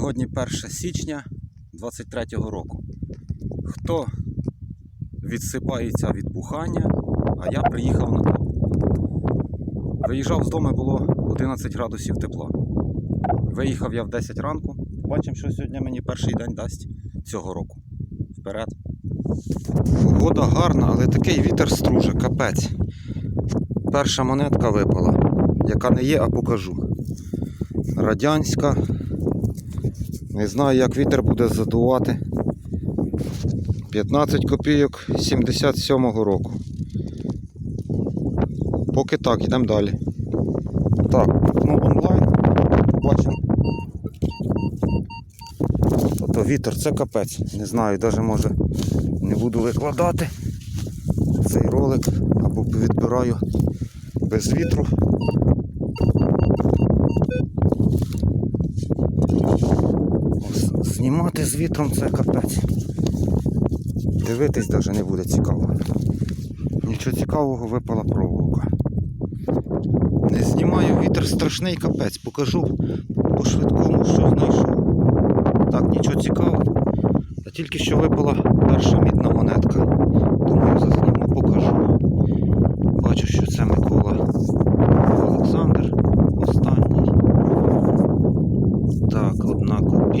Сьогодні 1 січня 23-го року. Хто відсипається від бухання, а я приїхав на тропу. Виїжджав з дому, було 11 градусів тепла. Виїхав я в 10 ранку. Бачимо, що сьогодні мені перший день дасть цього року. Вперед. Погода гарна, але такий вітер струже, капець. Перша монетка випала, яка не є, а покажу. Радянська. Не знаю, як вітер буде задувати. 15 копійок 77-го року. Поки так, йдемо далі. Так, ну онлайн. Побачимо. Тобто вітер це капець. Не знаю, навіть може не буду викладати цей ролик або відбираю без вітру. Знімати з вітром це капець. Дивитись навіть не буде цікаво. Нічого цікавого випала проволока. Не знімаю вітер страшний капець. Покажу по швидкому, що знайшов. Так, нічого цікавого. А тільки що випала перша мідна монетка. Думаю, зазніму, покажу. Бачу, що це Микола Олександр. Останній. Так,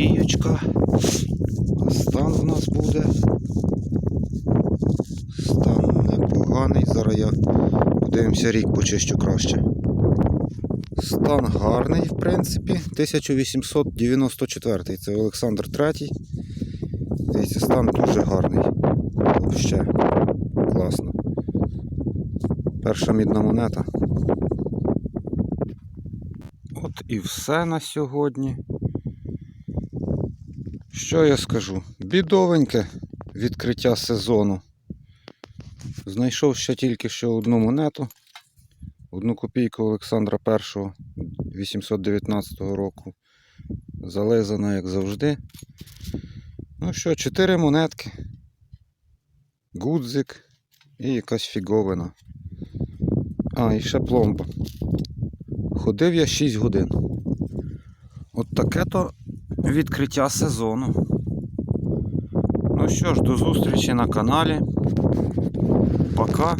одна копійочка. А стан в нас буде. Стан непоганий. Зараз я подивимося рік почищу краще. Стан гарний, в принципі. 1894 це Олександр III. Дивіться, стан дуже гарний. Ще класно. Перша мідна монета. От і все на сьогодні. Що я скажу? Бідовеньке відкриття сезону. Знайшов ще тільки що одну монету. Одну копійку Олександра І 819 року. Зализана, як завжди. Ну що, чотири монетки. Гудзик і якась фіговина. А, і ще пломба. Ходив я 6 годин. От таке то відкриття сезону. Ну що ж, до зустрічі на каналі. Пока.